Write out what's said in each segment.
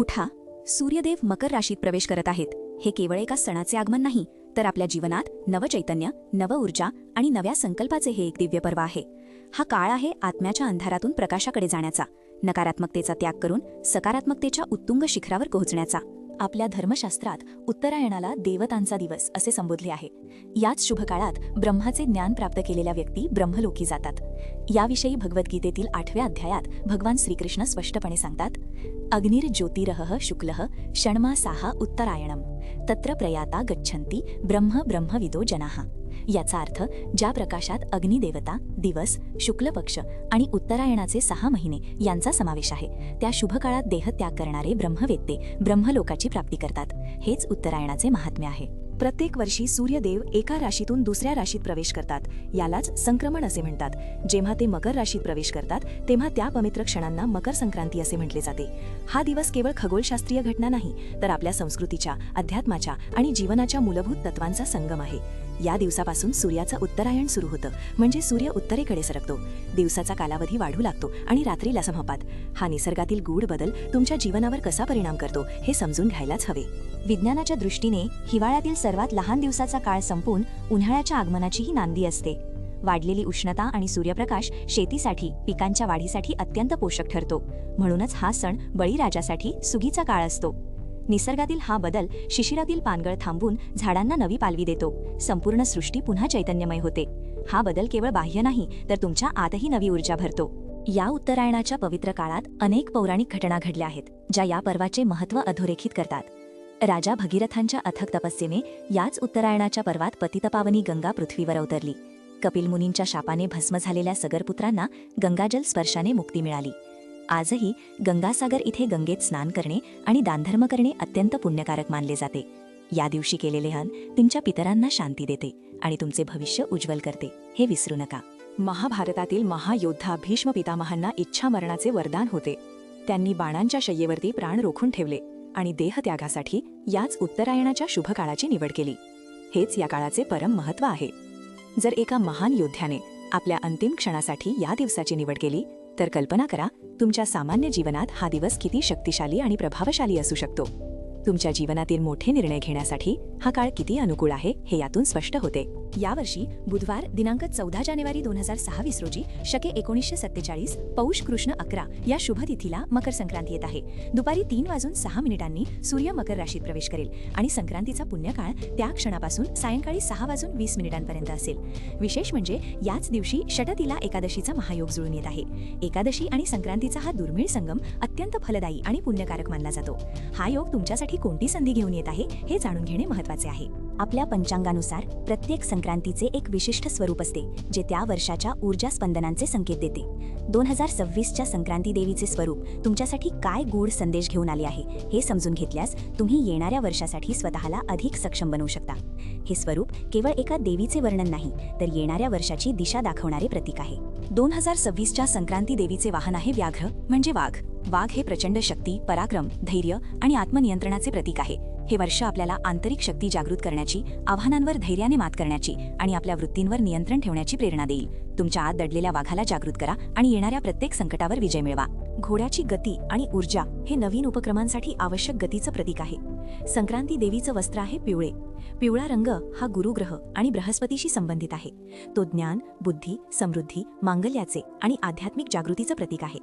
उठा. सूर्यदेव मकर राशीत प्रवेश करत आहेत. हे केवळ एका सणाचे आगमन नाही तर आपल्या जीवनात नवचैतन्य नव ऊर्जा आणि नव्या संकल्पाचे हे एक दिव्य पर्व आहे. हा काळ आहे आत्म्याच्या अंधारातून प्रकाशाकडे जाण्याचा नकारात्मकतेचा त्याग करून सकारात्मकतेच्या उत्तुंग शिखरावर पोहोचण्याचा. आपल्या धर्मशास्त्रात उत्तरायणाला देवतांचा दिवस असे संबोधले आहे. याच शुभकाळात ब्रह्माचे ज्ञान प्राप्त केलेल्या व्यक्ती ब्रह्मलोकी जातात. याविषयी भगवद्गीतेतील आठव्या अध्यायात भगवान श्रीकृष्ण स्पष्टपणे सांगतात अग्निर ज्योतिरह शुक्लः षण्मासाहा उत्तरायणम तत्र प्रयाता गच्छन्ति ब्रह्म ब्रह्मविदो जनाः. याचा अर्थ ज्या प्रकाशात अग्निदेवता दिवस शुक्ल पक्ष आणि उत्तरायणाचे सहा महिने यांचा समावेश आहे त्या शुभ काळात देहत्याग करणारे ब्रह्मवेत्ते ब्रह्मलोकाची प्राप्ती करतात. हेच उत्तरायणाचे महात्म्य आहे. प्रत्येक वर्षी सूर्यदेव एका राशीतून दुसऱ्या राशीत प्रवेश करतात. यालाच संक्रमण असे म्हणतात. जेव्हा ते मकर राशीत प्रवेश करतात तेव्हा त्या पवित्र क्षणांना मकर संक्रांती असे म्हटले जाते. हा दिवस केवळ खगोलशास्त्रीय घटना नाही तर आपल्या संस्कृतीच्या अध्यात्माच्या आणि जीवनाच्या मूलभूत तत्वांचा संगम आहे. या दिवसापासून सूर्याचं उत्तरायण सुरू होतं. म्हणजे सूर्य उत्तरेकडे सरकतो. दिवसाचा कालावधी वाढू लागतो आणि रात्रीला समपात. हा निसर्गातील गूढ बदल तुमच्या जीवनावर कसा परिणाम करतो हे समजून घ्यायलाच हवे. विज्ञानाच्या दृष्टीने हिवाळ्यातील सर्वात लहान दिवसाचा काळ संपून उन्हाळ्याच्या आगमनाचीही नांदी असते. वाढलेली उष्णता आणि सूर्यप्रकाश शेतीसाठी पिकांच्या वाढीसाठी अत्यंत पोषक ठरतो. म्हणूनच हा सण बळीराजासाठी सुगीचा काळ असतो. निसर्गातील हा बदल शिशिरातील पानगळ थांबून झाडांना नवी पालवी देतो. संपूर्ण सृष्टी पुन्हा चैतन्यमय होते. हा बदल केवळ बाह्य नाही तर तुमच्या आतही नवी ऊर्जा भरतो. या उत्तरायणाच्या पवित्र काळात अनेक पौराणिक घटना घडल्या आहेत ज्या या पर्वाचे महत्त्व अधोरेखित करतात. राजा भगीरथांच्या अथक तपस्येने याच उत्तरायणाच्या पर्वात पतितपावनी गंगा पृथ्वीवर अवतरली. कपिल मुनींच्या शापाने भस्म झालेल्या सगरपुत्रांना गंगाजल स्पर्शाने मुक्ती मिळाली. आजही गंगासागर इथे गंगेत स्नान करणे आणि दानधर्म करणे अत्यंत पुण्यकारक मानले जाते. या दिवशी केलेले हन तुमच्या पितरांना शांती देते आणि तुमचे भविष्य उज्ज्वल करते हे विसरू नका. महाभारतातील महायोद्धा भीष्म पितामहांना इच्छा मरणाचे वरदान होते. त्यांनी बाणांच्या शय्येवरती प्राण रोखून ठेवले आणि देहत्यागासाठी याच उत्तरायणाच्या शुभ काळाची निवड केली. हेच या काळाचे परम महत्त्व आहे. जर एका महान योद्ध्याने आपल्या अंतिम क्षणासाठी या दिवसाची निवड केली तर कल्पना करा तुमच्या सामान्य जीवनात हा दिवस किती शक्तिशाली आणि प्रभावशाली असू शकतो? तुमच्या जीवनातील मोठे निर्णय घेण्यासाठी हा काळ किती अनुकूल आहे हे यातून स्पष्ट होते. यावर्षी बुधवार दिनांक चौदा जानेवारी दोन हजार सहावीस रोजी शके एकोणीसशे सत्तेचाळीस पौष कृष्ण अकरा या शुभ तिथीला मकर संक्रांती येत आहे. दुपारी तीन वाजून सहा मिनिटांनी सूर्य मकर राशीत प्रवेश करेल आणि संक्रांतीचा पुण्यकाळ त्या क्षणापासून सायंकाळी सहा वाजून वीस मिनिटांपर्यंत असेल. विशेष म्हणजे याच दिवशी षटतिला एकादशीचा महायोग जुळून येत आहे. एकादशी आणि संक्रांतीचा हा दुर्मिळ संगम अत्यंत फलदायी आणि पुण्यकारक मानला जातो. हा योग तुमच्यासाठी कोणती संधी घेऊन येत आहे हे जाणून घेणे महत्त्वाचे आहे. आपल्या पंचांगानुसार प्रत्येक संक्रांतीचे एक विशिष्ट स्वरूप असते जे त्या वर्षाच्या ऊर्जा स्पंदनांचे संकेत देते. दोन हजार सव्वीसच्या संक्रांती देवीचे स्वरूप तुमच्यासाठी काय गूढ संदेश घेऊन आले आहे हे समजून घेतल्यास तुम्ही येणाऱ्या वर्षासाठी स्वतःला अधिक सक्षम बनवू शकता. हे स्वरूप केवळ एका देवीचे वर्णन नाही तर येणाऱ्या वर्षाची दिशा दाखवणारे प्रतीक आहे. दोन हजार सव्वीसच्या संक्रांती देवीचे वाहन आहे व्याघ्र म्हणजे वाघ. वाघ हे प्रचंड शक्ती पराक्रम धैर्य आणि आत्मनियंत्रणाचे प्रतीक आहे. हे वर्ष आपल्याला आंतरिक शक्ती जागृत करण्याची आव्हानांवर धैर्याने मात करण्याची आणि आपल्या वृत्तींवर नियंत्रण ठेवण्याची प्रेरणा देईल. तुमच्या आत दडलेल्या वाघाला जागृत करा आणि येणाऱ्या प्रत्येक संकटावर विजय मिळवा. घोड्याची गती आणि ऊर्जा हे नवीन उपक्रमांसाठी आवश्यक गतीचं प्रतीक आहे. संक्रांती देवीचं वस्त्र आहे पिवळे. पिवळा रंग हा गुरुग्रह आणि बृहस्पतीशी संबंधित आहे. तो ज्ञान बुद्धी समृद्धी मांगल्याचे आणि आध्यात्मिक जागृतीचं प्रतीक आहे.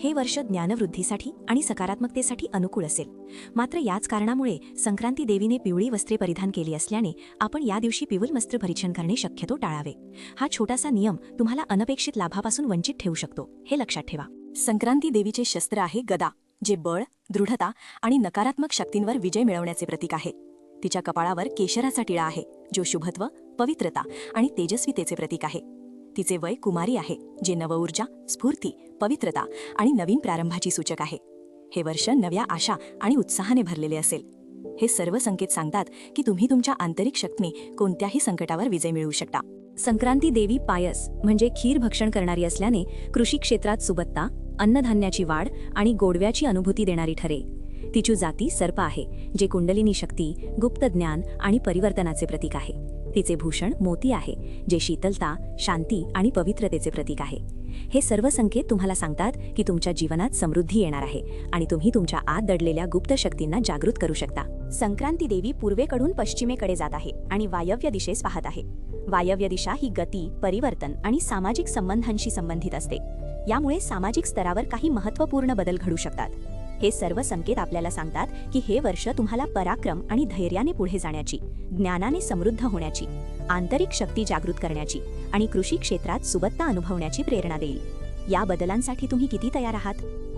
हे वर्ष ज्ञानवृद्धीसाठी आणि सकारात्मकतेसाठी अनुकूल असेल. मात्र याच कारणामुळे संक्रांती देवीने पिवळी वस्त्रे परिधान केली असल्याने आपण या दिवशी पिवल वस्त्र परिच्छन करणे शक्यतो टाळावे. हा छोटासा नियम तुम्हाला अनपेक्षित लाभापासून वंचित ठेवू शकतो. हे लक्षात ठेवा. संक्रांती देवीचे शस्त्र आहे गदा. जे बळ दृढता आणि नकारात्मक शक्तींवर विजय मिळवण्याचे प्रतीक आहे. तिच्या कपाळावर केशराचा टिळा आहे जो शुभत्व पवित्रता आणि तेजस्वितेचे प्रतीक आहे. तिचे वय कुमारी आहे जे नवऊर्जा स्फूर्ती पवित्रता आणि नवीन प्रारंभाची सूचक आहे. हे वर्ष नव्या आशा आणि उत्साहाने भरलेले असेल. हे सर्व संकेत सांगतात की तुम्ही तुमच्या आंतरिक शक्तीने कोणत्याही संकटावर विजय मिळवू शकता. संक्रांती देवी पायस म्हणजे खीर भक्षण करणारी असल्याने कृषी क्षेत्रात सुबत्ता अन्नधान्याची वाढ आणि गोडव्याची अनुभूती देणारी ठरे. तिची जाती सर्प आहे जे कुंडलिनी शक्ती गुप्त ज्ञान आणि परिवर्तनाचे प्रतीक आहे. तिचे भूषण मोती आहे जे शीतलता शांती आणि पवित्रतेचे प्रतीक आहे. हे सर्व संकेत तुम्हाला सांगतात की तुमच्या जीवनात समृद्धी येणार आहे आणि तुम्ही तुमच्या आत दडलेल्या गुप्त शक्तींना जागृत करू शकता. संक्रांती देवी पूर्वेकडून पश्चिमेकडे जात आहे आणि वायव्य दिशेस पाहत आहे. वायव्य दिशा ही गती परिवर्तन आणि सामाजिक संबंधांशी संबंधित असते. यामुळे सामाजिक स्तरावर काही महत्त्वपूर्ण बदल घडू शकतात. हे सर्व संकेत आपल्याला सांगतात की हे वर्ष तुम्हाला पराक्रम आणि धैर्याने पुढे जाण्याची ज्ञानाने समृद्ध होण्याची आंतरिक शक्ती जागृत करण्याची आणि कृषी क्षेत्रात सुबत्ता अनुभवण्याची प्रेरणा देईल. या बदलांसाठी तुम्ही किती तयार आहात?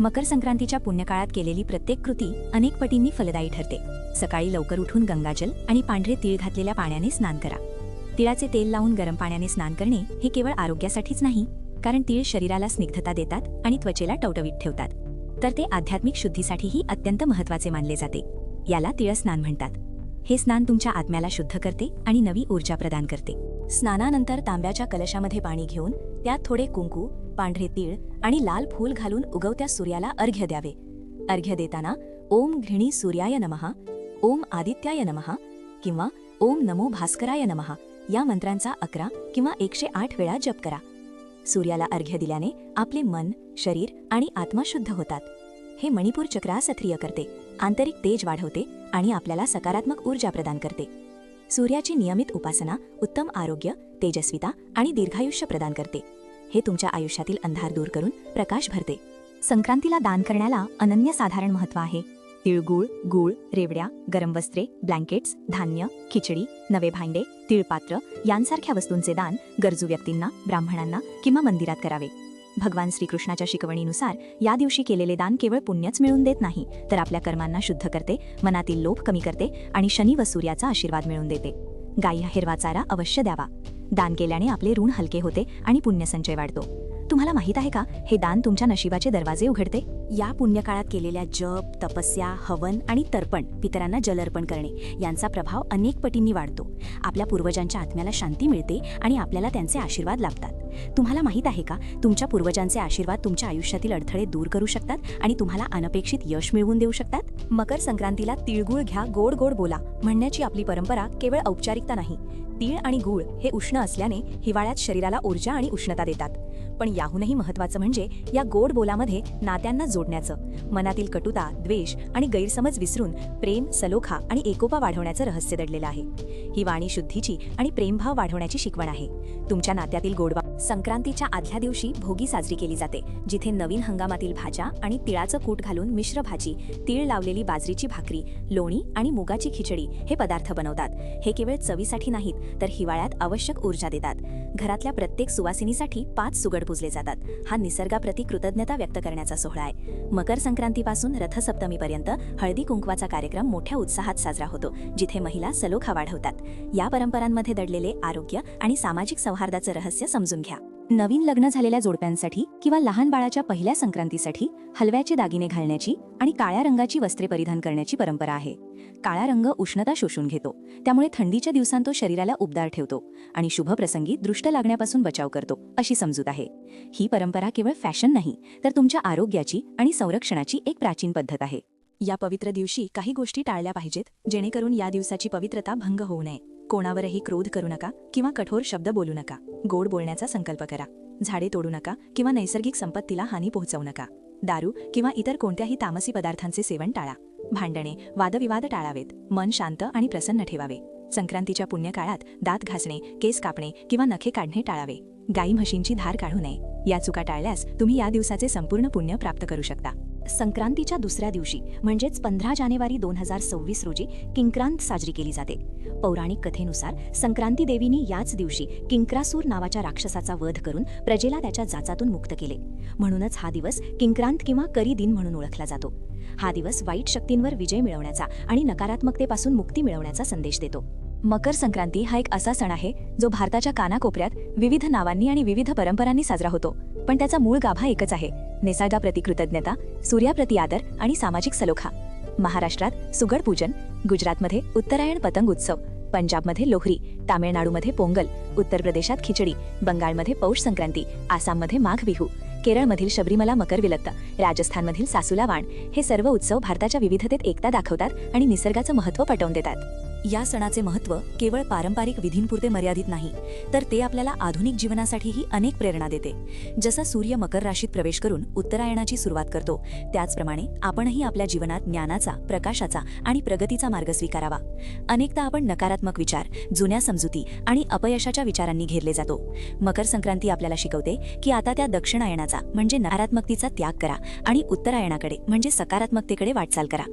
मकर संक्रांतीच्या पुण्यकाळात केलेली प्रत्येक कृती अनेक पटींनी फलदायी ठरते. सकाळी लवकर उठून गंगाजल आणि पांढरे तीळ घातलेल्या पाण्याने स्नान करा. तिळाचे तेल लावून गरम पाण्याने स्नान करणे हे केवळ आरोग्यासाठीच नाही कारण तीळ शरीराला स्निग्धता देतात आणि त्वचेला टवटवीत ठेवतात. तर ते आध्यात्मिक शुद्धीसाठीही अत्यंत महत्त्वाचे मानले जाते. याला तिळस्नान म्हणतात. हे स्नान तुमच्या आत्म्याला शुद्ध करते आणि नवी ऊर्जा प्रदान करते. स्नानानंतर तांब्याच्या कलशामध्ये पाणी घेऊन त्यात थोडे कुंकू पांढरे तीळ आणि लाल फूल घालून उगवत्या सूर्याला अर्घ्य द्यावे. अर्घ्य देताना ओम घृणी सूर्याय नमः ओम आदित्याय नमः किंवा ओम नमो भास्कराय नमः या मंत्रांचा अकरा किंवा एकशे आठ वेळा जप करा. सूर्याला अर्घ्य दिल्याने आपले मन शरीर आणि आत्मा शुद्ध होतात. हे मणिपूर चक्रा सक्रिय करते. आंतरिक तेज वाढवते आणि आपल्याला सकारात्मक ऊर्जा प्रदान करते. सूर्याची नियमित उपासना उत्तम आरोग्य तेजस्विता आणि दीर्घायुष्य प्रदान करते. हे तुमच्या आयुष्यातील अंधार दूर करून प्रकाश भरते. संक्रांतीला दान करण्याला अनन्यसाधारण महत्त्व आहे. तिळगुळ गूळ रेवड्या गरम वस्त्रे ब्लँकेट्स धान्य खिचडी नवे भांडे तिळपात्र यांसारख्या वस्तूंचे दान गरजू व्यक्तींना ब्राह्मणांना किंवा मंदिरात करावे. भगवान श्रीकृष्णाच्या शिकवणीनुसार या दिवशी केलेले दान केवळ पुण्यच मिळून देत नाही तर आपल्या कर्मांना शुद्ध करते मनातील लोभ कमी करते आणि शनी व सूर्याचा आशीर्वाद मिळवून देते. गायी हिरवा चारा अवश्य द्यावा. दान केल्याने आपले ऋण हलके होते आणि पुण्यसंचय वाढतो. तुम्हाला माहीत आहे का? हे दान तुमच्या नशिबाचे दरवाजे उघडते. या पुण्यकाळात केलेल्या जप तपस्या हवन आणि तर्पण पितरांना जलर्पण करणे यांचा प्रभाव अनेक पटींनी वाढतो. आपल्या पूर्वजांच्या आत्म्याला शांती मिळते आणि आपल्याला त्यांचे आशीर्वाद लाभतात. तुम्हाला माहीत आहे का? तुमच्या पूर्वजांचे आशीर्वाद तुमच्या आयुष्यातील अडथळे दूर करू शकतात आणि तुम्हाला अनपेक्षित यश मिळवून देऊ शकतात? मकर संक्रांतीला तिळगुळ घ्या गोड गोड बोला. म्हणण्याची आपली परंपरा केवळ औपचारिकता नाही. तीळ आणि गूळ हे उष्ण असल्याने हिवाळ्यात शरीराला ऊर्जा आणि उष्णता देतात. पण याहूनही महत्त्वाचं म्हणजे या गोड बोलामध्ये नात्यांना जोडण्याचं मनातील कटुता द्वेष आणि गैरसमज विसरून प्रेम सलोखा आणि एकोपा वाढवण्याचं रहस्य दडलेलं आहे. ही वाणी शुद्धीची आणि प्रेमभाव वाढवण्याची शिकवण आहे. तुमच्या नात्यातील गोडवा संक्रांतीच्या आदल्या दिवशी भोगी साजरी केली जाते जिथे नवीन हंगामातील भाज्या आणि तिळाचं कूट घालून मिश्र भाजी तीळ लावलेली बाजरीची भाकरी लोणी आणि मुगाची खिचडी हे पदार्थ बनवतात. हे केवळ चवीसाठी नाहीत तर हिवाळ्यात आवश्यक ऊर्जा देतात. घरातल्या प्रत्येक सुवासिनीसाठी पाच सुगड पुजले जातात. हा निसर्गाप्रती कृतज्ञता व्यक्त करण्याचा सोहळा आहे. मकर संक्रांतीपासून रथसप्तमीपर्यंत हळदी कुंकवाचा कार्यक्रम मोठ्या उत्साहात साजरा होतो जिथे महिला सलोखा वाढवतात. या परंपरांमध्ये दडलेले आरोग्य आणि सामाजिक सौहार्दाचं रहस्य समजून घ्या नवीन लग्न झालेल्या जोडप्यांसाठी किंवा लहान बाळाच्या पहिल्या संक्रांतीसाठी हलव्याचे दागिने घालण्याची आणि काळ्या रंगाची वस्त्रे परिधान करण्याची परंपरा आहे. काळा रंग उष्णता शोषून घेतो. त्यामुळे थंडीच्या दिवसांत तो शरीराला उबदार ठेवतो आणि शुभ प्रसंगी दृष्ट लागण्यापासून बचाव करतो अशी समजूत आहे. ही परंपरा केवळ फॅशन नाही तर तुमच्या आरोग्याची आणि संरक्षणाची एक प्राचीन पद्धत आहे. या पवित्र दिवशी काही गोष्टी टाळल्या पाहिजेत जेणेकरून या दिवसाची पवित्रता भंग होऊ नये. कोणावरही क्रोध करू नका किंवा कठोर शब्द बोलू नका. गोड बोलण्याचा संकल्प करा. झाडे तोडू नका किंवा नैसर्गिक संपत्तीला हानी पोहोचवू नका. दारू किंवा इतर कोणत्याही तामसी पदार्थांचे सेवन टाळा. भांडणे वादविवाद टाळावेत. मन शांत आणि प्रसन्न ठेवावे. संक्रांतीच्या पुण्यकाळात दात घासणे केस कापणे किंवा नखे काढणे टाळावे. गाई म्हशींची धार काढू नये. या चुका टाळल्यास तुम्ही या दिवसाचे संपूर्ण पुण्य प्राप्त करू शकता. संक्रांतीच्या दुसऱ्या दिवशी म्हणजेच पंधरा जानेवारी दोन हजार सव्वीस रोजी किंक्रांत साजरी केली जाते. पौराणिक कथेनुसार संक्रांती देवीनी याच दिवशी किंक्रासूर नावाच्या राक्षसाचा वध करून प्रजेला त्याच्या जाचातून मुक्त केले. म्हणूनच हा दिवस किंक्रांत किंवा करी दिन म्हणून ओळखला जातो. हा दिवस वाईट शक्तींवर विजय मिळवण्याचा आणि नकारात्मकतेपासून मुक्ती मिळवण्याचा संदेश देतो. मकर संक्रांती हा एक असा सण आहे जो भारताच्या कानाकोपऱ्यात विविध नावांनी आणि विविध परंपरांनी साजरा होतो. पण त्याचा मूळ गाभा एकच आहे निसर्गाप्रती कृतज्ञता सूर्याप्रती आदर आणि सामाजिक सलोखा. महाराष्ट्रात सुगड पूजन गुजरातमध्ये उत्तरायण पतंग उत्सव पंजाबमध्ये लोहरी तामिळनाडूमध्ये पोंगल उत्तर प्रदेशात खिचडी बंगालमध्ये पौष संक्रांती आसाममध्ये माघ बिहू केरळमधील शबरीमला मकरविलत्त राजस्थानमधील सासुला वाण हे सर्व उत्सव भारताच्या विविधतेत एकता दाखवतात आणि निसर्गाचं महत्त्व पटवून देतात. या सणाचे महत्त्व केवळ पारंपरिक विधींपुरते मर्यादित नाही तर ते आपल्याला आधुनिक जीवनासाठीही अनेक प्रेरणा देते. जसा सूर्य मकर राशीत प्रवेश करून उत्तरायणाची सुरुवात करतो त्याचप्रमाणे आपणही आपल्या जीवनात ज्ञानाचा प्रकाशाचा आणि प्रगतीचा मार्ग स्वीकारावा. अनेकदा आपण नकारात्मक विचार जुन्या समजुती आणि अपयशाच्या विचारांनी घेरले जातो. मकर संक्रांती आपल्याला शिकवते की आता त्या दक्षिणायणाचा म्हणजे नकारात्मकतेचा त्याग करा आणि उत्तरायणाकडे म्हणजे सकारात्मकतेकडे वाटचाल करा.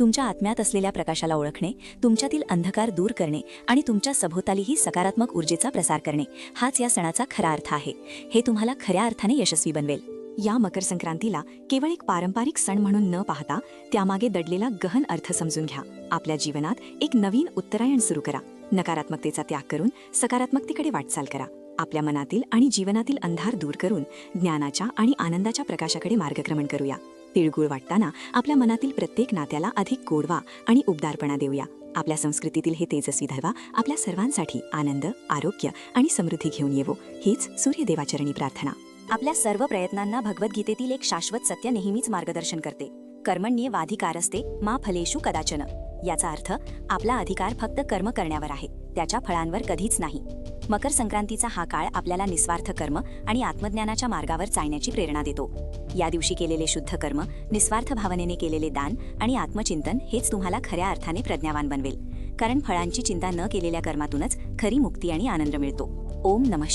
तुमच्या आत्म्यात असलेल्या प्रकाशाला ओळखणे तुमच्यातील अंधकार दूर करणे आणि तुमच्या सभोवतालीही सकारात्मक ऊर्जेचा प्रसार करणे हाच या सणाचा खरा अर्थ आहे. हे तुम्हाला खऱ्या अर्थाने यशस्वी बनवेल. या मकर संक्रांतीला केवळ एक पारंपरिक सण म्हणून न पाहता त्यामागे दडलेला गहन अर्थ समजून घ्या. आपल्या जीवनात एक नवीन उत्तरायण सुरू करा. नकारात्मकतेचा त्याग करून सकारात्मकतेकडे वाटचाल करा. आपल्या मनातील आणि जीवनातील अंधार दूर करून ज्ञानाच्या आणि आनंदाच्या प्रकाशाकडे मार्गक्रमण करूया. तिळगुळ वाटताना आपल्या मनातील प्रत्येक नात्याला अधिक गोडवा आणि उबदारपणा देऊया. आपल्या संस्कृतीतील हे तेजस्वी धर्वा आपल्या सर्वांसाठी आनंद आरोग्य आणि समृद्धी घेऊन येवो हीच सूर्यदेवाचरणी प्रार्थना. आपल्या सर्व प्रयत्नांना भगवद्गीतेतील एक शाश्वत सत्य नेहमीच मार्गदर्शन करते. कर्मण्ये वाधिकारस्ते मा फलेषु कदाचन. याचा अर्थ आपला अधिकार फक्त कर्म करण्यावर आहे त्याच्या फळांवर कधीच नाही. मकर संक्रांतीचा हा काळ आपल्याला निस्वार्थ कर्म आणि आत्मज्ञानाच्या मार्गावर चालण्याची प्रेरणा देतो. या दिवशी केलेले शुद्ध कर्म निस्वार्थ भावनेने केलेले दान आणि आत्मचिंतन हेच तुम्हाला खऱ्या अर्थाने प्रज्ञावान बनवेल. कारण फळांची चिंता न केलेल्या कर्मातूनच खरी मुक्ती आणि आनंद मिळतो. ओम नमः